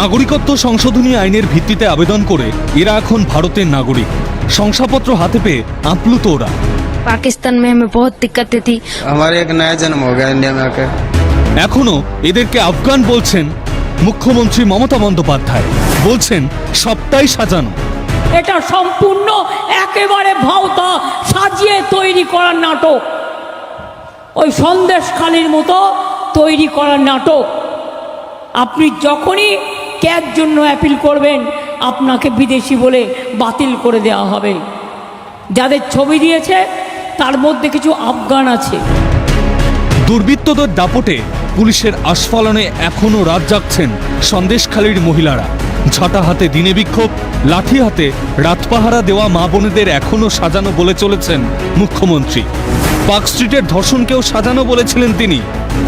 নাগরিকত্ব সংশোধনী আইনের ভিত্তিতে আবেদন করে এরা এখন ভারতের নাগরিক শংসাপত্র হাতে পেয়ে আপ্লুত ওরা पाकिस्तान में हमें बहुत दिक्कतें थी हमारे एक नया जन्म हो गया इंडिया में आकर এখনো এদেরকে আফগান বলছেন মুখ্যমন্ত্রী মমতা বন্দ্যোপাধ্যায় বলছেন সবটাই সাজানো এটা সম্পূর্ণ একেবারে ভাওতা সাজিয়ে তৈরি করার নাটক ওই সন্দেশখালির মতো তৈরি করার নাটক আপনি যখনই ক্যার জন্য অ্যাপিল করবেন, আপনাকে বিদেশি বলে বাতিল করে দেওয়া হবে। যাদের ছবি দিয়েছে, তার মধ্যে কিছু আফগান আছে। দুর্বৃত্তদের দাপটে পুলিশের আস্ফালনে এখনও রাত জাগছেন সন্দেশখালীর মহিলারা। ঝাঁটা হাতে দিনে বিক্ষোভ, লাঠি হাতে রাত পাহারা দেওয়া মা বোনেদের এখনও সাজানো বলে চলেছেন মুখ্যমন্ত্রী। পার্ক স্ট্রিটের ধর্ষণকেও সাজানো বলেছিলেন তিনি।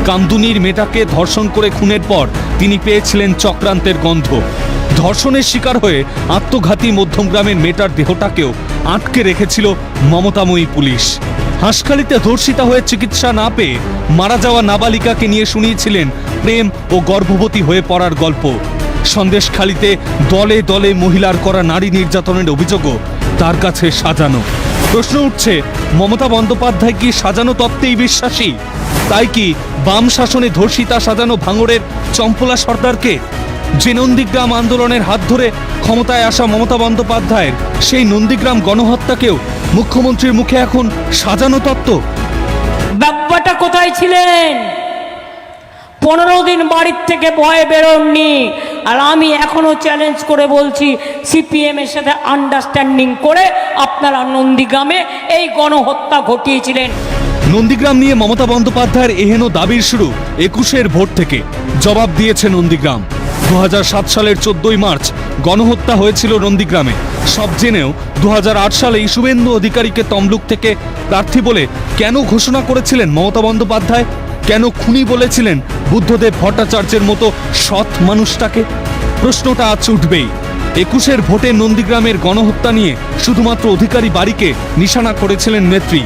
কামদুনির মেয়েটাকে ধর্ষণ করে খুনের পর তিনি পেয়েছিলেন চক্রান্তের গন্ধ। ধর্ষণের শিকার হয়ে আত্মঘাতী মধ্যমগ্রামের মেয়েটার দেহটাকেও আটকে রেখেছিল মমতাময়ী পুলিশ। হাঁসখালিতে ধর্ষিতা হয়ে চিকিৎসা না পেয়ে মারা যাওয়া নাবালিকাকে নিয়ে শুনিয়েছিলেন প্রেম ও গর্ভবতী হয়ে পড়ার গল্প। সন্দেশখালিতে দলে দলে মহিলার করা নারী নির্যাতনের অভিযোগও তার কাছে সাজানো। প্রশ্ন উঠছে, মমতা বন্দ্যোপাধ্যায় কি সাজানো তত্ত্বেই বিশ্বাসী? তাই কি বাম শাসনে ধর্ষিতা সাজানো ভাঙড়ের চম্পলা সর্দারকে যে নন্দীগ্রাম আন্দোলনের হাত ধরে ক্ষমতায় আসা মমতা বন্দ্যোপাধ্যায়ের সেই নন্দীগ্রাম গণহত্যাকেও মুখ্যমন্ত্রীর মুখে এখন সাজানো তত্ত্ব। ব্যাপারটা কোথায় ছিলেন? পনেরো দিন বাড়ির থেকে ভয়ে বেরোননি। আর আমি এখনও চ্যালেঞ্জ করে বলছি সিপিএম এর সাথে আন্ডারস্ট্যান্ডিং করে আপনারা নন্দীগ্রামে এই গণহত্যা ঘটিয়েছিলেন। নন্দীগ্রাম নিয়ে মমতা বন্দ্যোপাধ্যায়ের এহেন দাবির শুরু একুশের ভোট থেকে। জবাব দিয়েছে নন্দীগ্রাম। দু হাজার সাত সালের চোদ্দই মার্চ গণহত্যা হয়েছিল নন্দীগ্রামে। সব জেনেও দু হাজার আট সালে শুভেন্দু অধিকারীকে তমলুক থেকে প্রার্থী বলে কেন ঘোষণা করেছিলেন মমতা বন্দ্যোপাধ্যায়? কেন খুনি বলেছিলেন বুদ্ধদেব ভট্টাচার্যের মতো সৎ মানুষটাকে? প্রশ্নটা আজ উঠবেই। একুশের ভোটে নন্দীগ্রামের গণহত্যা নিয়ে শুধুমাত্র অধিকারী বাড়িকে নিশানা করেছিলেন নেত্রী।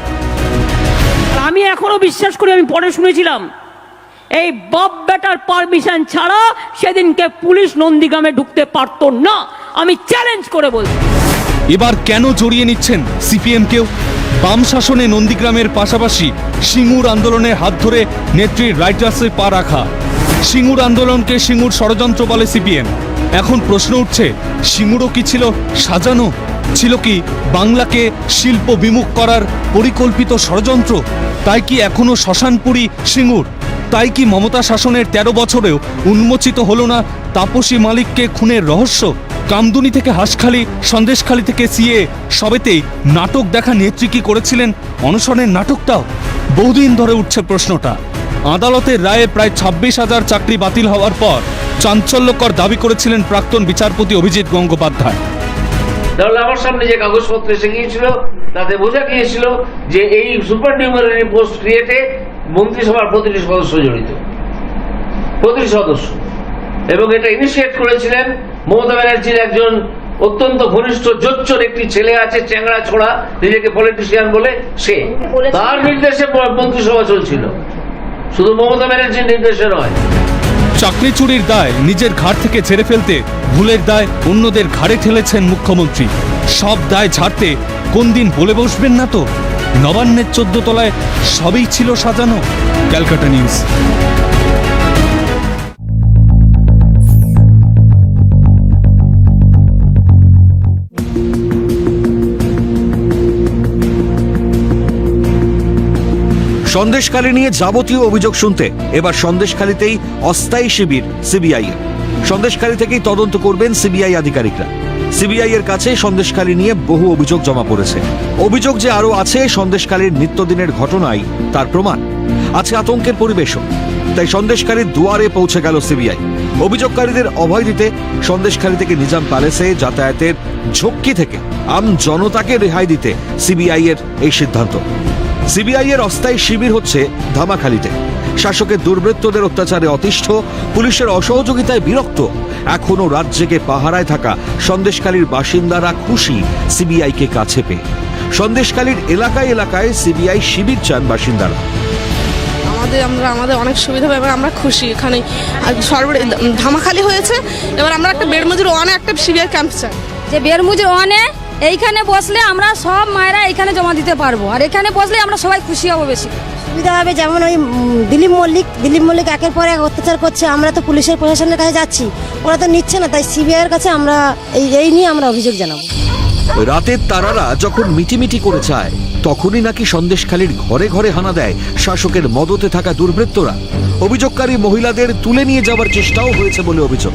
আমি এখনও বিশ্বাস করি, আমি পরে শুনেছিলাম। এই বাপ বেটার পারমিশন ছাড়া সেদিনকে পুলিশ নন্দীগ্রামে ঢুকতে পারতো না। আমি চ্যালেঞ্জ করে বলছি। এবার কেন জড়িয়ে নিচ্ছেন সিপিএমকেও বাম শাসনে নন্দীগ্রামের পাশাপাশি সিঙ্গুর আন্দোলনের হাত ধরে নেত্রীর রাইটার্সে পা রাখা। সিঙ্গুর আন্দোলনকে সিঙ্গুর ষড়যন্ত্র বলে সিপিএম। এখন প্রশ্ন উঠছে, সিঙ্গুরও কি ছিল সাজানো? ছিল কি বাংলাকে শিল্প বিমুখ করার পরিকল্পিত ষড়যন্ত্র? তাই কি এখনও শ্মশানপুরী সিঙ্গুর? তাই কি মমতা শাসনের ১৩ বছরেও উন্মোচিত হল না তাপসী মালিককে খুনের রহস্য? কামদুনি থেকে হাঁসখালি, সন্দেশখালি থেকে সিএ, সবেতেই নাটক দেখা নেত্রী কি করেছিলেন? অনশনের নাটকটাও? বহুদিন ধরে উঠছে প্রশ্নটা। আদালতের রায়ে প্রায় ছাব্বিশ হাজার চাকরি বাতিল হওয়ার পর চাঞ্চল্যকর দাবি করেছিলেন প্রাক্তন বিচারপতি অভিজিৎ গঙ্গোপাধ্যায়। তাহলে আমার সামনে যে কাগজপত্র এসে গিয়েছিল তাতে বোঝা গিয়েছিল যে এই সুপার নিউমারি পোস্ট ক্রিয়েটে মন্ত্রিসভার প্রতিটি সদস্য জড়িত। প্রতিটি সদস্য। এবং এটা ইনিশিয়েট করেছিলেন মমতা ব্যানার্জির একজন অত্যন্ত ঘনিষ্ঠ জোচ্চর একটি ছেলে আছে চ্যাংড়া ছোড়া নিজেকে পলিটিশিয়ান বলে সে। তার নির্দেশে মন্ত্রিসভা চলছিল। শুধু মমতা ব্যানার্জির নির্দেশে নয় চাকরি চুরির দায় নিজের ঘাড় থেকে ছেড়ে ফেলতে, ভুলের দায় অন্যদের ঘাড়ে ঠেলেছেন মুখ্যমন্ত্রী। সব দায় ঝাড়তে কোন দিন বলে বসবেন না তো? নবান্নের চোদ্দ তলায় সবই ছিল সাজানো। ক্যালকাটা নিউজ। সন্দেশখালী নিয়ে যাবতীয় অভিযোগ শুনতে এবার সন্দেশখালীতেই অস্থায়ী শিবির সিবিআই এর। সন্দেশখালী থেকেই তদন্ত করবেন সিবিআই আধিকারিকরা। সিবিআই এর কাছে সন্দেশখালী নিয়ে বহু অভিযোগ জমা পড়েছে। অভিযোগ যে আরও আছে, সন্দেশখালীর নিত্যদিনের ঘটনাই তার প্রমাণ। আছে আতঙ্কের পরিবেশও। তাই সন্দেশখালীর দুয়ারে পৌঁছে গেল সিবিআই। অভিযোগকারীদের অভয় দিতে সন্দেশখালী থেকে নিজাম প্যালেসে যাতায়াতের ঝক্কি থেকে আম জনতাকে রেহাই দিতে সিবিআই এর এই সিদ্ধান্ত। সিবিআই এর অস্থায়ী শিবির হচ্ছে ধামাখালিতে। শাসকের দুর্বৃত্তদের অত্যাচারে অতিষ্ঠ পুলিশের অসহযোগিতায় বিরক্ত এখনও রাত জেগে পাহারায় থাকা সন্দেশকালীর বাসিন্দারা খুশি সিবিআইকে কাছে পেয়ে। সন্দেশকালীর এলাকায় এলাকায় সিবিআই শিবির চান বাসিন্দারা। আমাদের আমরা আমাদের অনেক সুবিধা হবে আমরা খুশি। এখানে ধামাখালি হয়েছে এবার আমরা একটা বেড়মজুর ওয়ানে একটা সিবিআই ক্যাম্প চাই। যে বেরমুজের অনে এইখানে বসলে আমরা সব মায়েরা এখানে জমা দিতে পারব। আর এখানে বসলে আমরা সবাই খুশি হব বেশি। সুবিধা হবে যেমন ওই দিলীপ মল্লিক দিলীপ মল্লিক একের পর এক অত্যাচার করছে আমরা তো পুলিশের প্রশাসনের কাছে যাচ্ছি। ওরা তো নিচ্ছে না তাই সিবিআইয়ের কাছে আমরা এই এই নিয়ে আমরা অভিযোগ জানাব। রাতের তারারা যখন মিটিমিটি করে চায় তখনই নাকি সন্দেশখালীর ঘরে ঘরে হানা দেয় শাসকের মদতে থাকা দুর্বৃত্তরা। অভিযোগকারী মহিলাদের তুলে নিয়ে যাওয়ার চেষ্টাও হয়েছে বলে অভিযোগ।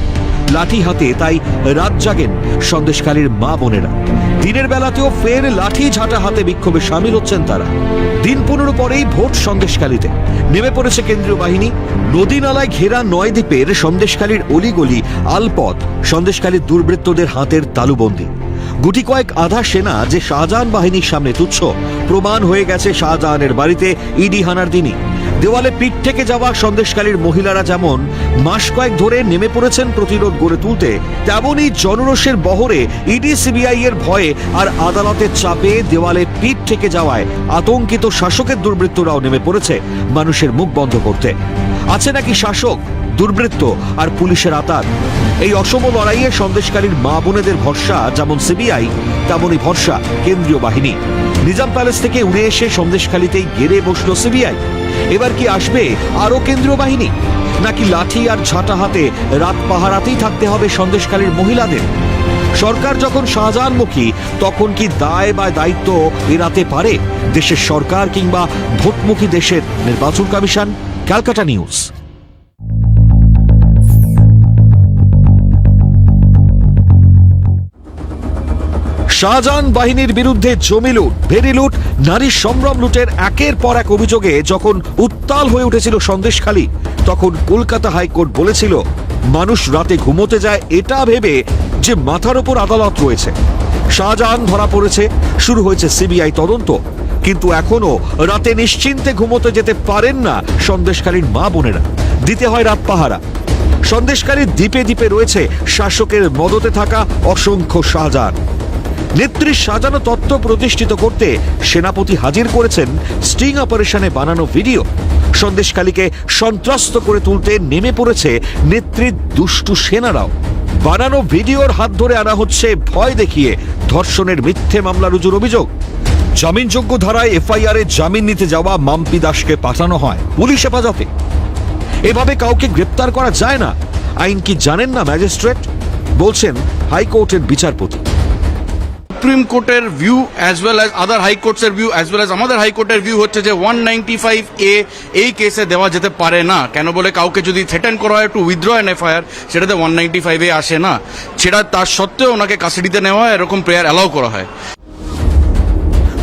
লাঠি হাতে তাই রাত জাগেন সন্দেশখালীর মা বোনেরা। দিনের বেলাতেও ফের লাঠি ঝাঁটা হাতে বিক্ষোভে সামিল হচ্ছেন তারা। দিন পনেরো পরেই ভোট সন্দেশখালীতে। নেমে পড়েছে কেন্দ্রীয় বাহিনী। নদী নালায় ঘেরা নয় দ্বীপের সন্দেশখালীর অলিগলি, আলপথ সন্দেশখালীর দুর্বৃত্তদের হাতের তালুবন্দী। গুটি কয়েক আধা সেনা যে শাহজাহান বাহিনীর সামনে তুচ্ছ প্রমাণ হয়ে গেছে শাহজাহানের বাড়িতে, ইডি হানার দিনই। দেওয়ালে পিঠ থেকে যাওয়া সন্দেশকালীর মহিলারা যেমন মাস কয়েক ধরে নেমে পড়েছেন প্রতিরোধ গড়ে তুলতে, তেমনই জনরোষের বহরে ইডি সিবিআই এর ভয়ে আর আদালতের চাপে দেওয়ালে পিঠ থেকে যাওয়ায় আতঙ্কিত শাসকের দুর্বৃত্তরাও নেমে পড়েছে মানুষের মুখ বন্ধ করতে। আছে নাকি শাসক দুর্বৃত্ত আর পুলিশের আতার এই অসম লড়াইয়ে সন্দেশকারীর মা বোনেদের ভরসা, যেমন সিবিআই, তেমনই ভরসা কেন্দ্রীয় বাহিনী। নিজাম প্যালেস থেকে উড়ে এসে সন্দেশখালিতেই গেড়ে বসল সিবিআই। এবার কি আসবে আরও কেন্দ্রীয় বাহিনী? নাকি লাঠি আর ঝাঁটা হাতে রাত পাহারাতেই থাকতে হবে সন্দেশকারীর মহিলাদের? সরকার যখন শাহজাহানমুখী, তখন কি দায় বা দায়িত্ব এড়াতে পারে দেশের সরকার কিংবা ভোটমুখী দেশের নির্বাচন কমিশন? ক্যালকাটা নিউজ। শাহজাহান বাহিনীর বিরুদ্ধে জমি লুট ভেরি লুট, নারী সম্ভ্রম লুটের একের পর এক অভিযোগে যখন উত্তাল হয়ে উঠেছিল সন্দেশখালী, তখন কলকাতা হাইকোর্ট বলেছিল, মানুষ রাতে ঘুমোতে যায় এটা ভেবে যে মাথার ওপর আদালত রয়েছে। শাহজাহান ধরা পড়েছে, শুরু হয়েছে সিবিআই তদন্ত, কিন্তু এখনও রাতে নিশ্চিন্তে ঘুমোতে যেতে পারেন না সন্দেশকালীর মা বোনেরা। দিতে হয় রাত পাহারা। সন্দেশকারীর দ্বীপে দ্বীপে রয়েছে শাসকের মদতে থাকা অসংখ্য শাহজাহান। নেত্রীর সাজানো তত্ত্ব প্রতিষ্ঠিত করতে সেনাপতি হাজির করেছেন স্টিং অপারেশনে বানানো ভিডিও। সন্দেশকালীকে সন্ত্রস্ত করে তুলতে নেমে পড়েছে নেত্রীর দুষ্টু সেনারাও। বানানো ভিডিওর হাত ধরে আনা হচ্ছে ভয় দেখিয়ে ধর্ষণের মিথ্যে মামলা রুজুর অভিযোগ। জামিনযোগ্য ধারায় এফআইআর এ জামিন নিতে যাওয়া মাম্পি দাসকে পাঠানো হয় পুলিশ হেফাজতে। এভাবে কাউকে গ্রেপ্তার করা যায় না। আইন কি জানেন না ম্যাজিস্ট্রেট? বলছেন হাইকোর্টের বিচারপতি। সুপ্রিম কোর্টের view as well as other হাইকোর্টসের view as well as আমাদের হাইকোর্টের ভিউ হচ্ছে যে ওয়ান নাইনটি ফাইভ এ এই কেসে দেওয়া যেতে পারে না। কেন বলে কাউকে যদি থ্রেটেন করা হয় টু উইথড্র অ্যান এফআইআর সেটাতে ওয়ান নাইনটি ফাইভে আসে না। সেটা তার সত্ত্বেও ওনাকে কাস্টাডিতে নেওয়া হয় এরকম প্রেয়ার অ্যালাউ করা হয়।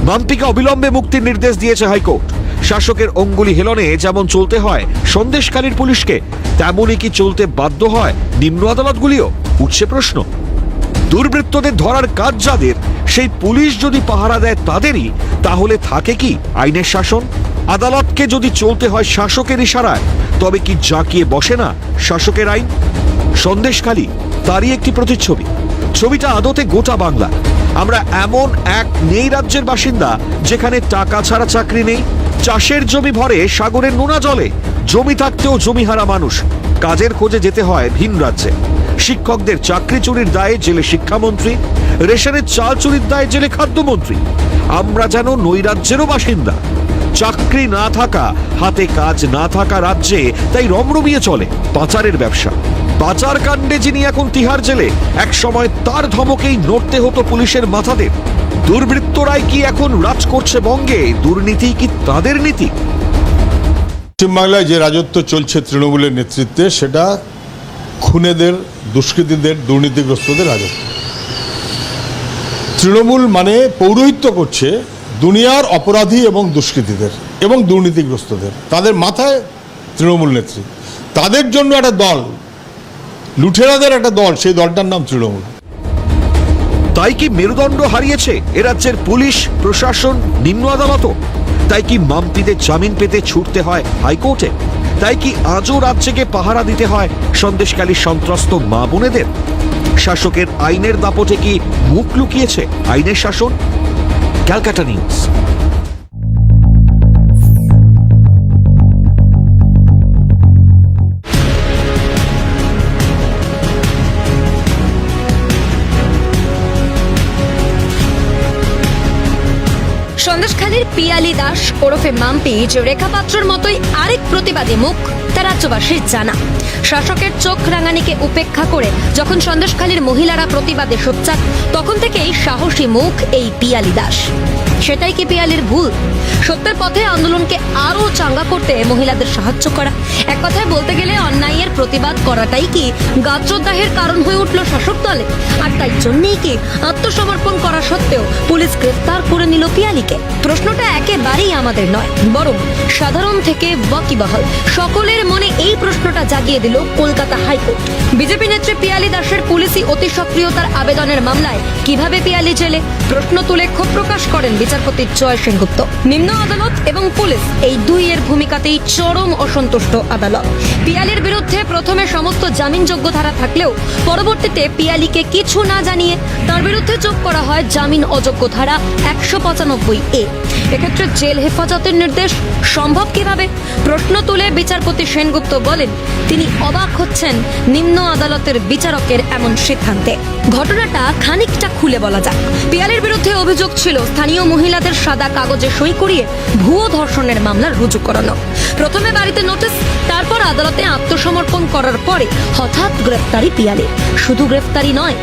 মাম্পিকে অবিলম্বে মুক্তির নির্দেশ দিয়েছে হাইকোর্ট। শাসকের অঙ্গুলি হেলনে যেমন চলতে হয় সন্দেশকালীর পুলিশকে, তেমনই কি চলতে বাধ্য হয় নিম্ন আদালতগুলিও? উঠছে প্রশ্ন। দুর্বৃত্তদের ধরার কাজ যাদের, সেই পুলিশ যদি পাহারা দেয় তাদেরই, তাহলে থাকে কি আইনের শাসন? আদালতকে যদি চলতে হয় শাসকের ইশারায়, তবে কি জাঁকিয়ে বসে না শাসকের আইন? সন্দেশখালী, তারই একটি প্রতিচ্ছবি। ছবিটা আদতে গোটা বাংলা। আমরা এমন এক নেই রাজ্যের বাসিন্দা, যেখানে টাকা ছাড়া চাকরি নেই। চাষের জমি ভরে সাগরের নোনা জলে, জমি থাকতেও জমিহারা মানুষ। কাজের খোঁজে যেতে হয় ভিন রাজ্যে। শিক্ষকদের চাকরি চুরির দায়ে জেলে শিক্ষামন্ত্রী, রেশনের চাল চুরির দায়ে জেলে খাদ্যমন্ত্রী। আমরা যেন নৈরাজ্যেরও বাসিন্দা। চাকরি না থাকা, হাতে কাজ না থাকা রাজ্যে তাই রমরমিয়ে চলে পাচারের ব্যবসা। পাচার কাণ্ডে যিনি এখন তিহার জেলে এক সময় তার ধমকেই নড়তে হতো পুলিশের মাথাদের। দুর্বৃত্তরাই কি এখন রাজ করছে বঙ্গে? দুর্নীতি কি তাদের নীতি? পশ্চিমবাংলায় যে রাজত্ব চলছে তৃণমূলের নেতৃত্বে, সেটা খুনেদের, দুষ্কৃতীদের, দুর্নীতিগ্রস্তদের রাজত্ব। তৃণমূল মানে পৌরোহিত্য করছে দুনিয়ার অপরাধী এবং দুষ্কৃতীদের এবং দুর্নীতিগ্রস্তদের। তাদের মাথায় তৃণমূল নেত্রী। তাদের জন্য একটা দল, লুঠেরাদের একটা দল, সেই দলটার নাম তৃণমূল। তাই কি মেরুদণ্ড হারিয়েছে এ রাজ্যের পুলিশ, প্রশাসন, নিম্ন আদালতও? তাই কি মাম্পিদের জামিন পেতে ছুটতে হয় হাইকোর্টে? তাই কি আজও রাজ্যকে পাহারা দিতে হয় সন্দেশকালী সন্ত্রস্ত মা বোনেদের? শাসকের আইনের দাপটে কি মুখ লুকিয়েছে আইনের শাসন? Calcutta news. সন্দেশখালীর পিয়ালি দাস ওরফে মাম্পি যে রেখা পাত্রর মতোই আরেক প্রতিবাদী মুখ তা রাজ্যবাসীর জানা। শাসকের চোখ রাঙানিকে উপেক্ষা করে যখন সন্দেশখালীর মহিলারা প্রতিবাদে সোচ্চার, তখন থেকেই সাহসী মুখ এই পিয়ালি দাস। সেটাই কি পিয়ালির ভুল? সত্যের পথে আন্দোলনকে আরও চাঙ্গা করতে মহিলাদের সাহায্য করা। এক কথায় বলতে গেলে অন্যায়ের প্রতিবাদ করাটাই কি গাত্রদাহের কারণ হয়ে উঠল শাসক দলে? আর তাই জন্যই কি আত্মসমর্পণ করা সত্ত্বেও পুলিশ গ্রেফতার করে নিল পিয়ালিকে? প্রশ্নটা একেবারেই আমাদের নয়, বরং সাধারণ থেকে ওয়াকিবহাল সকলের মনে এই প্রশ্নটা জাগিয়ে দিল কলকাতা হাইকোর্ট। বিজেপি নেত্রী পিয়ালি দাসের পুলিশি অতি সক্রিয়তার আবেদনের মামলায় কীভাবে পিয়ালি জেলে? প্রশ্ন তুলে ক্ষোভ প্রকাশ করেন বিচারপতি জয় সেনগুপ্ত, নিম্ন আদালত এবং পুলিশ এই দুই এর ভূমিকাতেই চরম অসন্তুষ্ট আদালত। পিয়ালির বিরুদ্ধে প্রথমে সমস্ত জামিনযোগ্য ধারা থাকলেও পরবর্তীতে পিয়ালিকে কিছু না জানিয়ে তার বিরুদ্ধে যোগ করা হয় জামিন অযোগ্য ধারা একশো পঁচানব্বই এ। এক্ষেত্রে জেল হেফাজতের নির্দেশ সম্ভব কীভাবে? প্রশ্ন তুলে বিচারপতি সেনগুপ্ত বলেন, তিনি অবাক হচ্ছেন নিম্ন আদালতের বিচারকের এমন সিদ্ধান্তে। ঘটনাটা খানিকটা খুলে বলা যাক। পিয়ালের বিরুদ্ধে অভিযোগ ছিল, স্থানীয় মহিলাদের সাদা কাগজে সই করিয়ে ভুয়ো ধর্ষণের মামলা রুজু করানো। প্রথমে বাড়িতে নোটিশ তারপর আদালতে আত্মসমর্পণ করার পরে হঠাৎ গ্রেফতারি পিয়ালি। শুধু গ্রেফতারি নয়,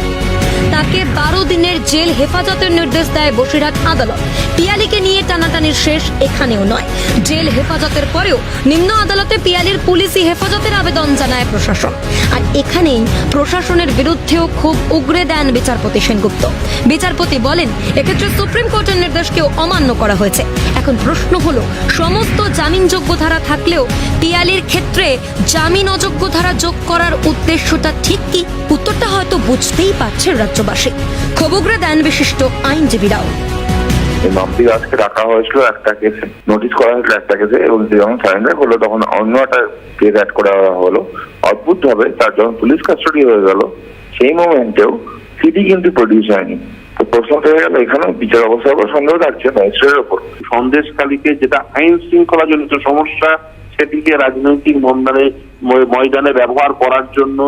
তাকে বারো দিনের জেল হেফাজতের নির্দেশ দেয় বসিরহাট আদালত। পিয়ালিকে নিয়ে টানাটানির শেষ এখানেও নয়। জেল হেফাজতের পরেও নিম্ন আদালতে পিয়ালির পুলিশি হেফাজতের আবেদন জানায় প্রশাসন। আর এখানেই প্রশাসনের বিরুদ্ধেও খুব উগরে দেন বিচারপতি সেনগুপ্ত। বিচারপতি বলেন, এক্ষেত্রে সুপ্রিম কোর্টের নির্দেশকেও অমান্য করা হয়েছে। এখন প্রশ্ন হলো, সমস্ত জামিনযোগ্য ধারা থাকলেও পিয়ালির ক্ষেত্রে জামিন অযোগ্য ধারা যোগ করার উদ্দেশ্যটা ঠিক কি? উত্তরটা হয়তো বুঝতেই পারছে রাজ্যবাসী। খবুগরে দেন বিশিষ্ট আইনজীবীরাও। দাসকে রাখা হয়েছিল একটা কেসে নোটিশ করা হয়েছিল একটা কেসে এবং যখন সারেন্ডার তখন অন্য একটা কেস অ্যাড করা হলো। অদ্ভুত ভাবে তার যখন পুলিশ কাস্টডি হয়ে গেল, সেই মোমেন্টেও সিডি কিন্তু প্রডিউস হয়নি। প্রশ্ন হয়ে গেল এখানে বিচার অবস্থার উপর সন্দেহ থাকছে ম্যাজিস্ট্রেটের উপর সন্দেশকালীতে যেটা আইন শৃঙ্খলা জনিত সমস্যা, সেটিকে রাজনৈতিক মন্দানে ময়দানে ব্যবহার করার জন্য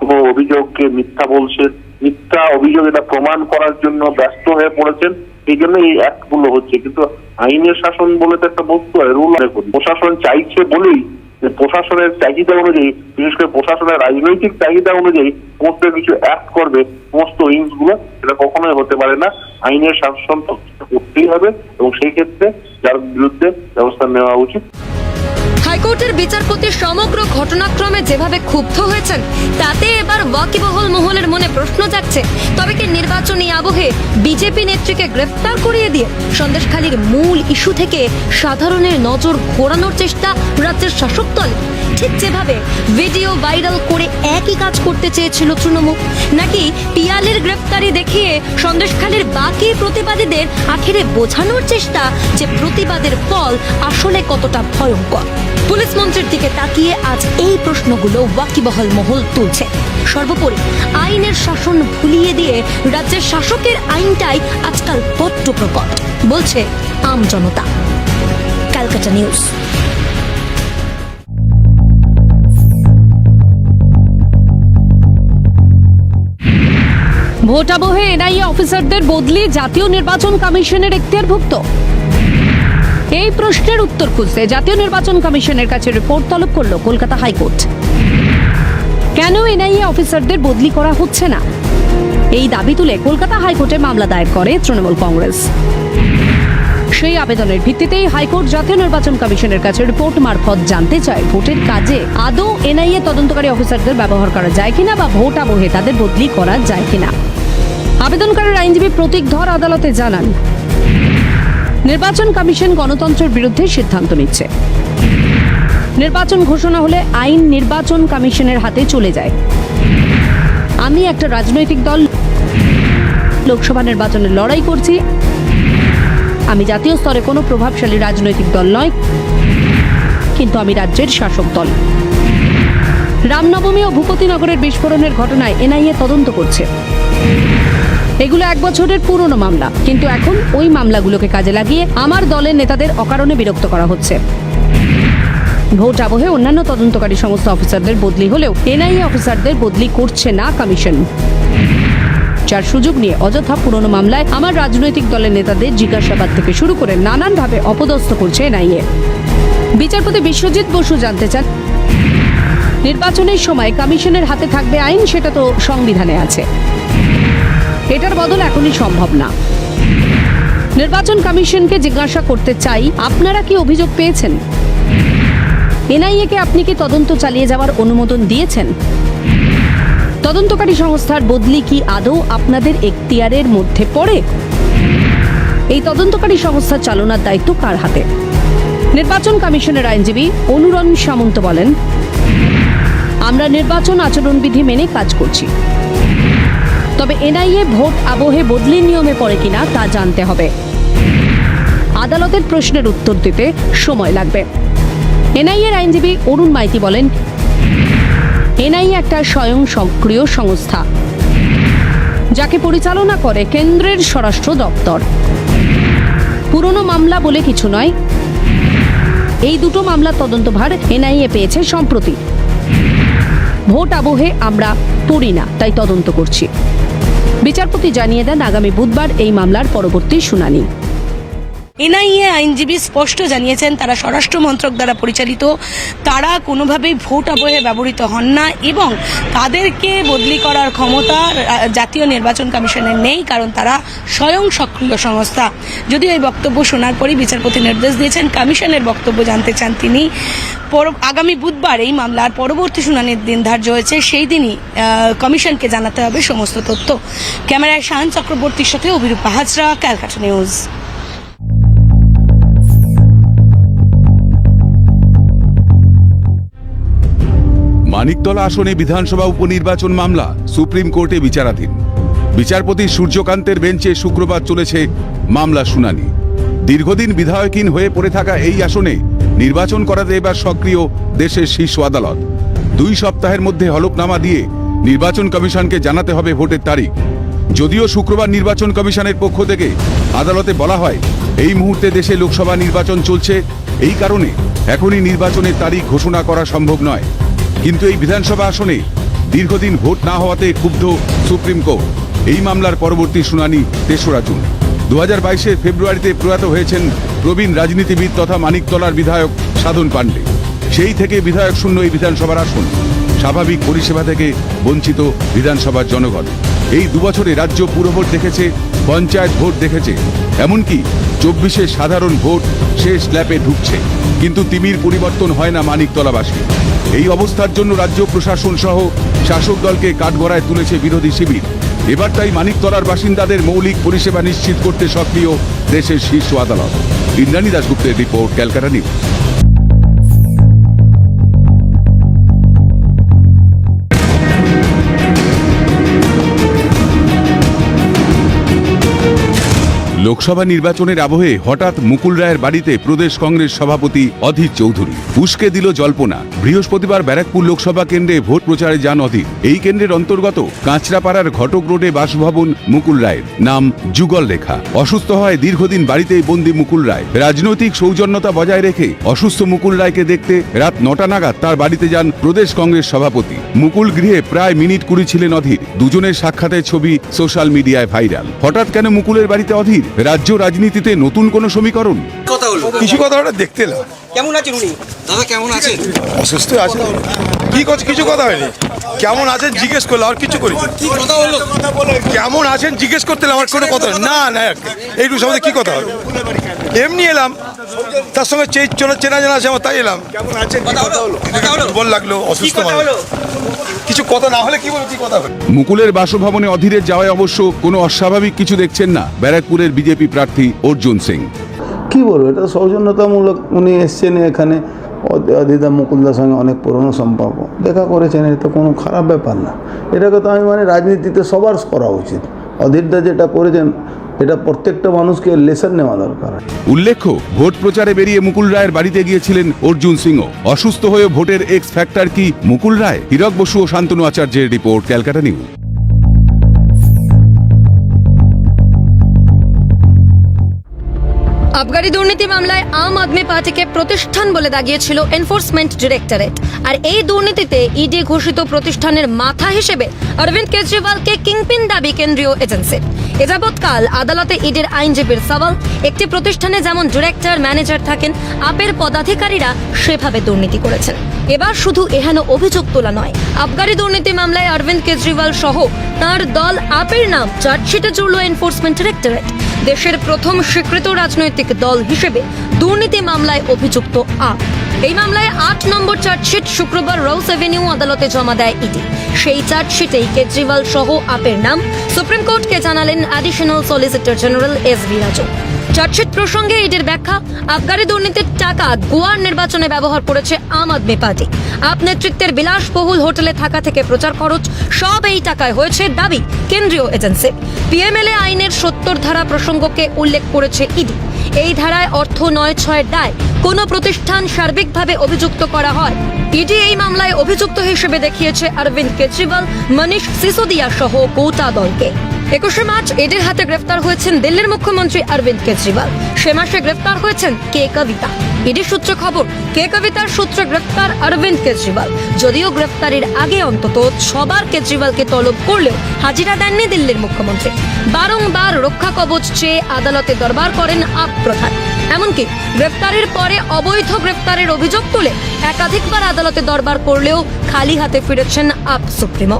কোনো অভিযোগকে মিথ্যা বলছে, মিথ্যা অভিযোগ এটা প্রমাণ করার জন্য ব্যস্ত হয়ে পড়েছেন, এই জন্য এই অ্যাক্টগুলো হচ্ছে। কিন্তু আইনের শাসন বলে তো একটা বস্তু হয় রুল প্রশাসন চাইছে বলেই যে প্রশাসনের চাহিদা অনুযায়ী, বিশেষ করে প্রশাসনের রাজনৈতিক চাহিদা অনুযায়ী সমস্ত কিছু অ্যাক্ট করবে, সমস্ত উইংসগুলো, সেটা কখনোই হতে পারে না। আইনের শাসন করতেই হবে এবং সেই ক্ষেত্রে যার বিরুদ্ধে ব্যবস্থা নেওয়া উচিত। হাইকোর্টের বিচারপতি সমগ্র ঘটনাক্রমে যেভাবে ক্ষুব্ধ হয়েছেন, তাতে এবার ওয়াকিবহল মহলের মনে প্রশ্ন যাচ্ছে তবে কি নির্বাচনী আবহে বিজেপি নেত্রীকে গ্রেফতার করিয়ে দিয়ে সন্দেশখালীর মূল ইস্যু থেকে সাধারণের নজর ঘোরানোর চেষ্টা রাজ্যের শাসক দল? ঠিক যেভাবে ভিডিও ভাইরাল করে একই কাজ করতে চেয়েছিল তৃণমূল, নাকি পিয়ালের গ্রেফতারি দেখিয়ে সন্দেশখালীর বাকি প্রতিবাদীদের আখেরে বোঝানোর চেষ্টা যে প্রতিবাদের ফল আসলে কতটা ভয়ঙ্কর? পুলিশ মন্ত্রীর দিকে তাকিয়ে আজ এই প্রশ্নগুলো ওয়াকিবহল মহল তুলছে। সর্বোপরি আইনের শাসন ভুলিয়ে দিয়ে রাজ্যের শাসকের আইনটাই আজকাল বড্ড প্রকট, বলছে আম জনতা। Calcutta news. ভোটাবহে এনআইএ অফিসারদের বদলি জাতীয় নির্বাচন কমিশনের এখতিয়ারভুক্ত। এই প্রশ্নের উত্তর খুঁজতে জাতীয় নির্বাচন কমিশনের কাছে রিপোর্ট তলব করল কলকাতা হাইকোর্ট। কেন এনআইএ অফিসারদের বদলি করা হচ্ছে না? এই দাবি তুলে কলকাতা হাইকোর্টে মামলা দায়ের করে তৃণমূল কংগ্রেস। সেই আবেদনের ভিত্তিতেই হাইকোর্ট জাতীয় নির্বাচন কমিশনের কাছে রিপোর্ট মারফত জানতে চায় ভোটের কাজে আদৌ এনআইএ তদন্তকারী অফিসারদের ব্যবহার করা যায় কিনা বা ভোট আবহে তাদের বদলি করা যায় কিনা। আবেদনকারীর আইনজীবী প্রতীক ধর আদালতে জানান। নির্বাচন কমিশন গণতন্ত্রের বিরুদ্ধে সিদ্ধান্ত নিচ্ছে। নির্বাচন ঘোষণা হলে আইন নির্বাচন কমিশনের হাতে চলে যায়। আমি একটা রাজনৈতিক দল, লোকসভা নির্বাচনে লড়াই করছি। আমি জাতীয় স্তরে কোনো প্রভাবশালী রাজনৈতিক দল নয়, কিন্তু আমি রাজ্যের শাসক দল। রামনবমী ও ভূপতিনগরের বিস্ফোরণের ঘটনায় এনআইএ তদন্ত করছে। এগুলো এক বছরের পুরনো মামলা। কিন্তু এখন ওই মামলাগুলোকে কাজে লাগিয়ে আমার দলের নেতাদের অকারণে বিরক্ত করা হচ্ছে। ভোট আবহে অন্যান্য তদন্তকারী সমস্ত অফিসারদের বদলি হলেও এনআইএ অফিসারদের বদলি করছে না কমিশন। যার সুযোগ নিয়ে অযথা পুরনো মামলায় আমার রাজনৈতিক দলের নেতাদের জিজ্ঞাসাবাদ থেকে শুরু করে নানানভাবে অপদস্থ করছে এনআইএ। বিচারপতি বিশ্বজিৎ বসু জানতে চান, নির্বাচনের সময় কমিশনের হাতে থাকবে আইন সেটা তো সংবিধানে আছে। এটার বদল এখনই সম্ভব না। নির্বাচন কমিশনকে জিজ্ঞাসা করতে চাই, আপনারা কি অভিযোগ পেয়েছেন? এনআইএ কে আপনি কি তদন্ত চালিয়ে যাওয়ার অনুমোদন দিয়েছেন? তদন্তকারী সংস্থার বদলি কি আদৌ আপনাদের এখতিয়ারের মধ্যে পড়ে? এই তদন্তকারী সংস্থা চালনার দায়িত্ব কার হাতে? নির্বাচন কমিশনের আইনজীবী অনুরণ সামন্ত বলেন, আমরা নির্বাচন আচরণবিধি মেনে কাজ করছি। তবে এনআইএ ভোট আবহে বদলির নিয়মে পড়ে কিনা তা জানতে হবে। আদালতের প্রশ্নের উত্তর দিতে সময় লাগবে। এনআইএর আইনজীবী অরুণ মাইতি বলেন, এনআইএ একটা স্বয়ং সক্রিয় সংস্থা, যাকে পরিচালনা করে কেন্দ্রের স্বরাষ্ট্র দপ্তর। পুরনো মামলা বলে কিছু নয়, এই দুটো মামলার তদন্তভার এনআইএ পেয়েছে সম্প্রতি। ভোট আবহে আমরা পড়ি না, তাই তদন্ত করছি। বিচারপতি জানিয়ে দেন আগামী বুধবার এই মামলার পরবর্তী শুনানি। এনআইএ আইনজীবী স্পষ্ট জানিয়েছেন, তারা স্বরাষ্ট্র মন্ত্রক দ্বারা পরিচালিত। তারা কোনোভাবেই ভোট আবহে ব্যবহৃত হন না এবং তাদেরকে বদলি করার ক্ষমতা জাতীয় নির্বাচন কমিশনের নেই, কারণ তারা স্বয়ং সক্রিয় সংস্থা। যদিও এই বক্তব্য শোনার পরই বিচারপতি নির্দেশ দিয়েছেন, কমিশনের বক্তব্য জানতে চান তিনি। আগামী বুধবার এই মামলার পরবর্তী শুনানির দিন ধার্য হয়েছে, সেই দিনই কমিশনকে জানাতে হবে সমস্ত তথ্য। ক্যামেরায় শাহান চক্রবর্তীর সাথে অভিরূপা হাজরা, ক্যালকাটা নিউজ। মানিকতলা আসনে বিধানসভা উপনির্বাচন মামলা, সুপ্রিম কোর্টে বিচারাধীন। বিচারপতি সূর্যকান্তের বেঞ্চে শুক্রবার চলেছে মামলা শুনানি। দীর্ঘদিন বিধায়কহীন হয়ে পড়ে থাকা এই আসনে নির্বাচন করাতে এবার সক্রিয় দেশের শীর্ষ আদালত। দুই সপ্তাহের মধ্যে হলফনামা দিয়ে নির্বাচন কমিশনকে জানাতে হবে ভোটের তারিখ। যদিও শুক্রবার নির্বাচন কমিশনের পক্ষ থেকে আদালতে বলা হয়, এই মুহূর্তে দেশে লোকসভা নির্বাচন চলছে, এই কারণে এখনই নির্বাচনের তারিখ ঘোষণা করা সম্ভব নয়। কিন্তু এই বিধানসভা আসনে দীর্ঘদিন ভোট না হওয়াতে ক্ষুব্ধ সুপ্রিম কোর্ট। এই মামলার পরবর্তী শুনানি তেসরা জুন। দু হাজার বাইশের ফেব্রুয়ারিতে প্রয়াত হয়েছেন প্রবীণ রাজনীতিবিদ তথা মানিকতলার বিধায়ক সাধন পাণ্ডে। সেই থেকে বিধায়ক শূন্য এই বিধানসভার আসন। স্বাভাবিক পরিষেবা থেকে বঞ্চিত বিধানসভার জনগণ। এই দুবছরে রাজ্য পুরভোট দেখেছে, পঞ্চায়েত ভোট দেখেছে। এমনকি চব্বিশে সাধারণ ভোট শেষ ল্যাপে ঢুকছে। কিন্তু তিমির পরিবর্তন হয় না মানিকতলাবাসী এই অবস্থার জন্য রাজ্য প্রশাসন সহ শাসক দলকে কাঠগড়ায় তুলেছে বিরোধী শিবির। এবার তাই মানিকতলার বাসিন্দাদের মৌলিক পরিষেবা নিশ্চিত করতে সক্রিয় দেশের শীর্ষ আদালত। ইন্দ্রাণী দাসগুপ্তের রিপোর্ট, ক্যালকাটা নিউজ। লোকসভা নির্বাচনের আবহে হঠাৎ মুকুল রায়ের বাড়িতে প্রদেশ কংগ্রেস সভাপতি অধীর চৌধুরী। উস্কে দিল জল্পনা। বৃহস্পতিবার ব্যারাকপুর লোকসভা কেন্দ্রে ভোট প্রচারে যান অধীর। এই কেন্দ্রের অন্তর্গত কাঁচরাপাড়ার ঘটক রোডে বাসভবন মুকুল রায়ের। নাম যুগল রেখা। অসুস্থ হয় দীর্ঘদিন বাড়িতেই বন্দী মুকুল রায়। রাজনৈতিক সৌজন্যতা বজায় রেখে অসুস্থ মুকুল রায়কে দেখতে রাত নটা নাগাদ তার বাড়িতে যান প্রদেশ কংগ্রেস সভাপতি। মুকুল গৃহে প্রায় মিনিট কুড়ি ছিলেন অধীর। দুজনের সাক্ষাতের ছবি সোশ্যাল মিডিয়ায় ভাইরাল। হঠাৎ কেন মুকুলের বাড়িতে অধীর? রাজ্য রাজনীতিতে নতুন কোন সমীকরণ? কথা হলো কিছু কথা দেখতে এলাম কেমন আছেন উনি? দাদা কেমন আছেন? অসুস্থ আছে। কি করছে? কিছু কথা হয়নি। কেমন আছেন? জিজ্ঞেস করলাম আর কিছু করি কি কেমন আছেন? জিজ্ঞেস করতে আর কোনো কথা। না না এইটু সঙ্গে কি কথা হবে এমনি এলাম। তার সঙ্গে চে- চলে চেনা জানা আছে আমার তাই এলাম। কেমন আছেন? কথা হলো? কথা হলো? দুর্বল লাগল অসুস্থ কথা মানুষ। হলো? কিছু কথা না হলে কি বলব কি কথা মুকুলের বাসভবনে অধীরের যাওয়ায় অবশ্য কোনো অস্বাভাবিক কিছু দেখছেন না ব্যারাকপুরের বিজেপি প্রার্থী অর্জুন সিং। কি বলব এটা সৌজন্যতামূলক উনি এসছেন এখানে। অদিতা মুকুলদার সঙ্গে অনেক পুরনো সম্পর্ক। দেখা করেছেন, এটা কোনো খারাপ ব্যাপার না। এটাকে তো আমি মানে রাজনীতিতে সবার করা উচিত। অধীরদা যেটা করেছেন, এটা প্রত্যেকটা মানুষকে লেসন নেওয়া দরকার। উল্লেখ্য, ভোট প্রচারে বেরিয়ে মুকুল রায়ের বাড়িতে গিয়েছিলেন অর্জুন সিংও অসুস্থ হয়ে ভোটের এক্স ফ্যাক্টর কি মুকুল রায়? হীরক বসু ও শান্তনু আচার্যের রিপোর্ট, ক্যালকাটা নিউজ। আবগারি দুর্নীতি মামলায় আম আদমি পার্টিকে প্রতিষ্ঠান বলে দাগিয়েছিল এনফোর্সমেন্ট ডিরেক্টরেট। আর এই দুর্নীতিতে ইডি ঘোষিত প্রতিষ্ঠানের মাথা হিসেবে অরবিন্দ কেজরিওয়ালকে কিংপিন দাবি কেন্দ্রীয় এজেন্সির এ যাবৎকাল আদালতে ইডির আইনজীবীর সওয়াল, একটি প্রতিষ্ঠানে যেমন ডিরেক্টর, ম্যানেজার থাকেন, আপের পদাধিকারীরা সেভাবে দুর্নীতি করেছেন। এবার শুধু এহেন অভিযোগ তোলা নয়, আবগারি দুর্নীতি মামলায় অরবিন্দ কেজরিওয়াল সহ তার দল আপের নাম চার্জশিটে জুড়ল এনফোর্সমেন্ট ডিরেক্টরেট। দেশের প্রথম স্বীকৃত রাজনৈতিক দল হিসেবে দুর্নীতি মামলায় অভিযুক্ত আপ এই মামলায় আট নম্বর চার্জশিট শুক্রবার রোজ এভিনিউ আদালতে জমা দেয় ইডি। সেই চার্জশিটেই কেজরিওয়াল সহ আপের নাম। সুপ্রিম কোর্টকে জানালেন additional solicitor general S B Raju. Chargesheet প্রসঙ্গে ইডির ব্যাখ্যা আবগারি দুর্নীতির টাকা গোয়ার নির্বাচনে ব্যবহার করেছে আম আদমি পার্টি। আপ নেতৃত্বের বিলাসবহুল হোটেলে থাকা থেকে প্রচার খরচ, সব এই টাকায় হয়েছে দাবি কেন্দ্রীয় এজেন্সি। পিএমএলএ আইনের সত্তর ধারা প্রসঙ্গকে উল্লেখ করেছে ইডি। এই ধারায় অর্থ নয় ছয়ের দায়। কোনো প্রতিষ্ঠান সার্বিকভাবে অভিযুক্ত করা হয়। ইডি এই মামলায় অভিযুক্ত হিসেবে দেখিয়েছে অরবিন্দ কেজরিওয়াল, মনীষ সিসোদিয়া সহ গোটা দলকে। একুশে মার্চ এদের হাতে গ্রেফতার হয়েছেন দিল্লির মুখ্যমন্ত্রী অরবিন্দ কেজরিওয়াল। সে মাসে গ্রেফতার হয়েছেন কে কবিতা। ইডি সূত্রে খবর, কে কবিতার সূত্রে গ্রেফতার অরবিন্দ কেজরিওয়াল। যদিও গ্রেফতারির আগে অন্তত ছবার কেজরিওয়ালকে তলব করলেও হাজিরা দেননি দিল্লির মুখ্যমন্ত্রী। বারংবার রক্ষা কবচ চেয়ে আদালতে দরবার করেন আপ প্রধান। এমনকি গ্রেফতারের পরে অবৈধ গ্রেফতারের অভিযোগ তুলে একাধিকবার আদালতে দরবার করলেও খালি হাতে ফিরেছেন আপ সুপ্রিমো।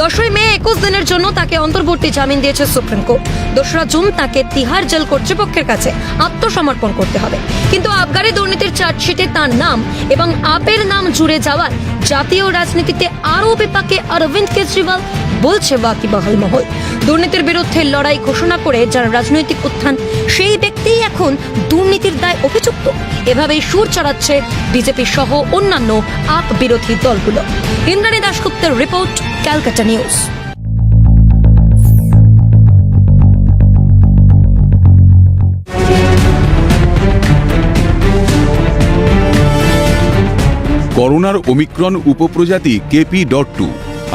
দশই মে একুশ দিনের জন্য তাকে অন্তর্বর্তী জামিন দিয়েছে সুপ্রিম কোর্ট। দোসরা জুন তাকে তিহার জেল কর্তৃপক্ষের কাছে আত্মসমর্পণ করতে হবে। কিন্তু আবগারি দুর্নীতির চার্জশিটে তার নাম এবং আপের নাম জুড়ে যাওয়ার জাতীয় রাজনীতিতে আরও বিপাকে অরবিন্দ কেজরিওয়াল বলছে বাকি বহাল মহল। দুর্নীতির বিরুদ্ধে লড়াই ঘোষণা করে যার রাজনৈতিক উত্থান, সেই ব্যক্তিই এখন দুর্নীতির দায় অভিযুক্ত। এভাবেই সুর চড়াচ্ছে বিজেপি সহ অন্যান্য আপ বিরোধী দলগুলো। ইন্দ্রাণী দাশগুপ্তের রিপোর্ট ক্যালকাটা নিউজ করোনার ওমিক্রন উপপ্রজাতি কেপি ডট টু।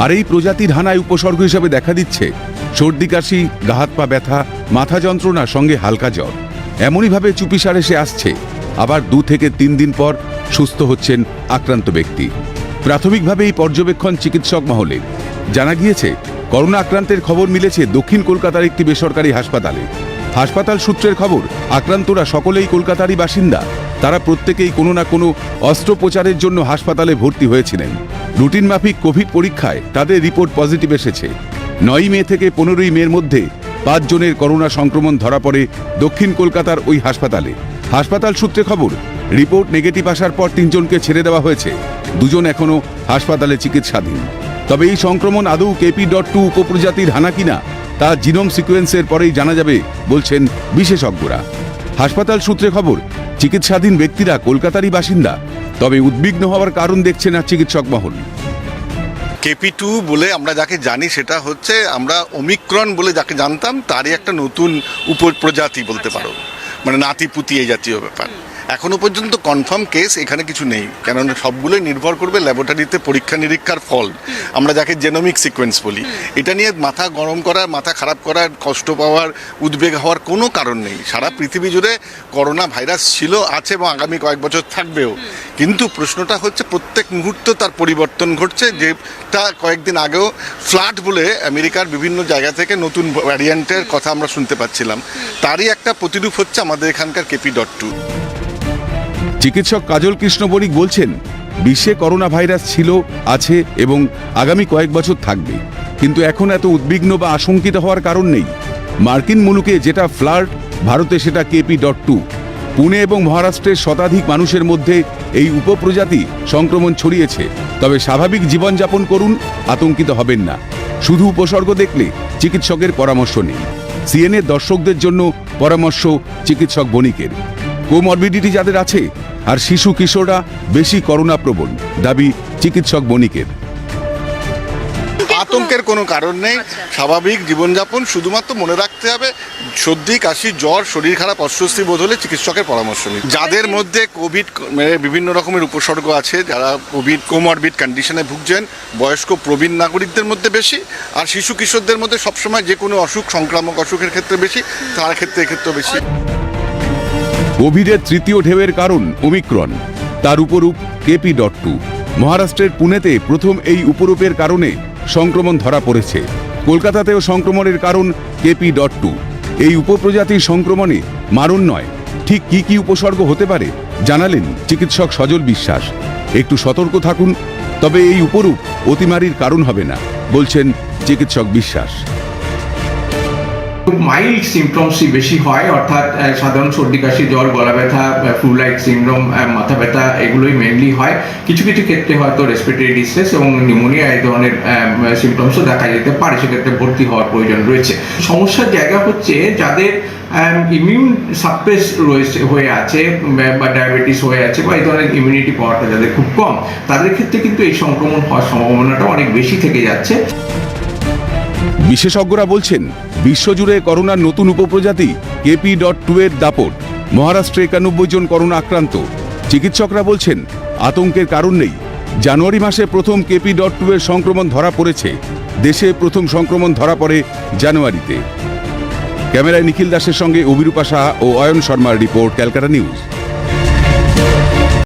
আর এই প্রজাতির হানায় উপসর্গ হিসেবে দেখা দিচ্ছে সর্দি, কাশি গাহাত পা ব্যথা, মাথা যন্ত্রণা সঙ্গে হালকা জ্বর। এমনইভাবে চুপিসারে সে আসছে। আবার দু থেকে তিন দিন পর সুস্থ হচ্ছেন আক্রান্ত ব্যক্তি। প্রাথমিকভাবে এই পর্যবেক্ষণ চিকিৎসক মহলে। জানা গিয়েছে, করোনা আক্রান্তের খবর মিলেছে দক্ষিণ কলকাতার একটি বেসরকারি হাসপাতালে। হাসপাতাল সূত্রের খবর, আক্রান্তরা সকলেই কলকাতারই বাসিন্দা। তারা প্রত্যেকেই কোনো না কোনো অস্ত্রোপচারের জন্য হাসপাতালে ভর্তি হয়েছিলেন। রুটিন মাফিক কোভিড পরীক্ষায় তাদের রিপোর্ট পজিটিভ এসেছে। নয় মে থেকে পনেরোই মের মধ্যে পাঁচজনের করোনা সংক্রমণ ধরা পড়ে দক্ষিণ কলকাতার ওই হাসপাতালে। হাসপাতাল সূত্রে খবর, রিপোর্ট নেগেটিভ আসার পর তিনজনকে ছেড়ে দেওয়া হয়েছে। দুজন এখনও হাসপাতালে চিকিৎসাধীন। তবে এই সংক্রমণ আদৌ কেপি ডট টু উপপ্রজাতির হানা কিনা, তা জিনোম সিকোয়েন্সের পরেই জানা যাবে, বলছেন বিশেষজ্ঞরা। হাসপাতাল সূত্রে খবর, চিকিৎসাধীন ব্যক্তিরা কলকাতারই বাসিন্দা, তবে উদ্বিগ্ন হওয়ার কারণ দেখছে না চিকিৎসক মহল। কেপি টু বলে আমরা যাকে জানি সেটা হচ্ছে আমরা ওমিক্রন বলে যাকে জানতাম, তারই একটা নতুন উপপ্রজাতি বলতে পারো। মানে নাতিপুতি এই জাতীয় ব্যাপার। এখনও পর্যন্ত কনফার্ম কেস এখানে কিছু নেই। কেননা সবগুলোই নির্ভর করবে ল্যাবরেটরিতে পরীক্ষা নিরীক্ষার ফল। আমরা যাকে জেনোমিক সিকোয়েন্স বলি। এটা নিয়ে মাথা গরম করার, মাথা খারাপ করার, কষ্ট পাওয়ার, উদ্বেগ হওয়ার কোনো কারণ নেই। সারা পৃথিবী জুড়ে করোনা ভাইরাস ছিল, আছে এবং আগামী কয়েক বছর থাকবেও। কিন্তু প্রশ্নটা হচ্ছে প্রত্যেক মুহূর্ত তার পরিবর্তন ঘটছে। যেটা কয়েকদিন আগেও ফ্লাড বলে আমেরিকার বিভিন্ন জায়গা থেকে নতুন ভ্যারিয়েন্টের কথা আমরা শুনতে পাচ্ছিলাম। তারই একটা প্রতিরূপ হচ্ছে আমাদের এখানকার কেপি ডট টু চিকিৎসক কাজল কৃষ্ণ বণিক বলছেন বিশ্বে করোনা ভাইরাস ছিল, আছে এবং আগামী কয়েক বছর থাকবে। কিন্তু এখন এত উদ্বিগ্ন বা আশঙ্কিত হওয়ার কারণ নেই। মার্কিন মুলুকে যেটা ফ্লার্ট, ভারতে সেটা কেপি ডট টু। পুনে এবং মহারাষ্ট্রের শতাধিক মানুষের মধ্যে এই উপপ্রজাতি সংক্রমণ ছড়িয়েছে। তবে স্বাভাবিক জীবনযাপন করুন, আতঙ্কিত হবেন না। শুধু উপসর্গ দেখলে চিকিৎসকের পরামর্শ নিন সিএনএ দর্শকদের জন্য পরামর্শ চিকিৎসক বণিকের। কোমরবিডিটি যাদের আছে আর শিশু কিশোররা বেশি করোনা প্রবণ দাবি চিকিৎসক বণিকের। আতঙ্কের কোনো কারণ নেই। স্বাভাবিক জীবনযাপন শুধুমাত্র মনে রাখতে হবে সর্দি কাশি জ্বর শরীর খারাপ অস্বস্তি বোধ হলে চিকিৎসকের পরামর্শ নিন। যাদের মধ্যে কোভিড মানে বিভিন্ন রকমের উপসর্গ আছে যারা কোভিড কোমরবিড কন্ডিশনে ভুগছেন বয়স্ক প্রবীণ নাগরিকদের মধ্যে বেশি আর শিশু কিশোরদের মধ্যে সবসময় যে কোনো অসুখ সংক্রামক অসুখের ক্ষেত্রে বেশি তার ক্ষেত্রে এক্ষেত্রে বেশি। কোভিডের তৃতীয় ঢেউয়ের কারণ ওমিক্রন। তার উপরূপ কেপি ডট টু। মহারাষ্ট্রের পুনেতে প্রথম এই উপরূপের কারণে সংক্রমণ ধরা পড়েছে। কলকাতাতেও সংক্রমণের কারণ কেপি ডট টু। এই উপপ্রজাতির সংক্রমণে মারণ নয় ঠিক কি কি উপসর্গ হতে পারে জানালেন চিকিৎসক সজল বিশ্বাস। একটু সতর্ক থাকুন, তবে এই উপরূপ অতিমারির কারণ হবে না, বলছেন চিকিৎসক বিশ্বাস। মাইল্ড সিমটমসই বেশি হয়, অর্থাৎ সাধারণ সর্দি, কাশি, জ্বর, গলা ব্যথা ফ্লু লাইক সিন্ড্রোম মাথা ব্যথা, এগুলোই মেনলি হয়। কিছু কিছু ক্ষেত্রে হয়তো রেসপিরেটরি ডিস্ট্রেস এবং নিউমোনিয়া এই ধরনের সিমটমসও দেখা যেতে পারে, সেক্ষেত্রে ভর্তি হওয়ার প্রয়োজন রয়েছে। সমস্যার জায়গা হচ্ছে যাদের ইমিউন সাপ্রেস রয়েছে, হয়ে আছে বা ডায়াবেটিস হয়ে আছে, বা এই ধরনের ইমিউনিটি পাওয়ারটা যাদের খুব কম, তাদের ক্ষেত্রে কিন্তু এই সংক্রমণ হওয়ার সম্ভাবনাটা অনেক বেশি থেকে যাচ্ছে। বিশেষজ্ঞরা বলছেন, বিশ্বজুড়ে করোনার নতুন উপপ্রজাতি কেপি ডট টু এর দাপট। মহারাষ্ট্রে একানব্বই জন করোনা আক্রান্ত। চিকিৎসকরা বলছেন, আতঙ্কের কারণ নেই। জানুয়ারি মাসে প্রথম কেপি ডট টু এর সংক্রমণ ধরা পড়েছে। দেশে প্রথম সংক্রমণ ধরা পড়ে জানুয়ারিতে। ক্যামেরায় নিখিল দাসের সঙ্গে অভিরূপা সাহা ও অয়ন শর্মার রিপোর্ট ক্যালকাটা নিউজ।